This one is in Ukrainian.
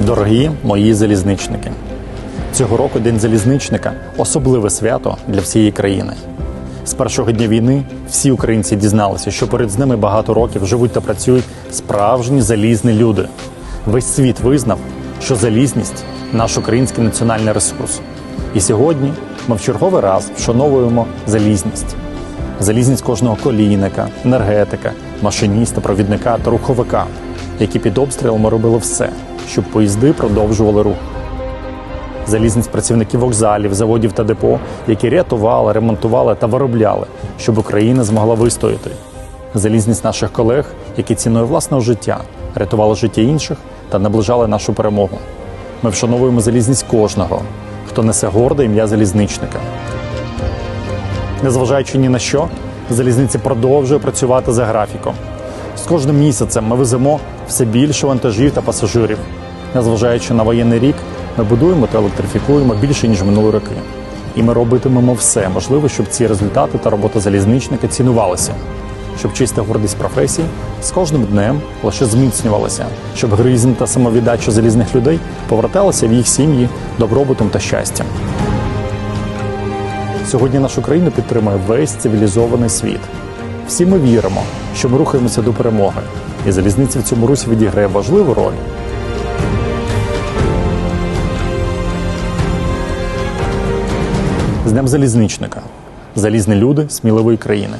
Дорогі мої залізничники, цього року День залізничника особливе свято для всієї країни. З першого дня війни всі українці дізналися, що поряд з ними багато років живуть та працюють справжні залізні люди. Весь світ визнав, що залізність наш український національний ресурс. І сьогодні ми в черговий раз вшановуємо залізність. Залізність кожного колійника, енергетика, машиніста, провідника та руховика, які під обстрілами робили все, щоб поїзди продовжували рух. Залізність працівників вокзалів, заводів та депо, які рятували, ремонтували та виробляли, щоб Україна змогла вистояти. Залізність наших колег, які ціною власного життя рятували життя інших та наближали нашу перемогу. Ми вшановуємо залізність кожного, хто несе горде ім'я залізничника. Незважаючи ні на що, залізниця продовжує працювати за графіком. З кожним місяцем ми веземо все більше вантажів та пасажирів. Незважаючи на воєнний рік, ми будуємо та електрифікуємо більше ніж минулі роки. І ми робитимемо все можливе, щоб ці результати та робота залізничника цінувалися, щоб чиста гордість професії з кожним днем лише зміцнювалася, щоб гризм та самовіддача залізних людей поверталися в їх сім'ї добробутом та щастям. Сьогодні нашу країну підтримує весь цивілізований світ. Всі ми віримо, що ми рухаємося до перемоги, і залізниця в цьому русі відіграє важливу роль. З Днем залізничника. Залізні люди сміливої країни.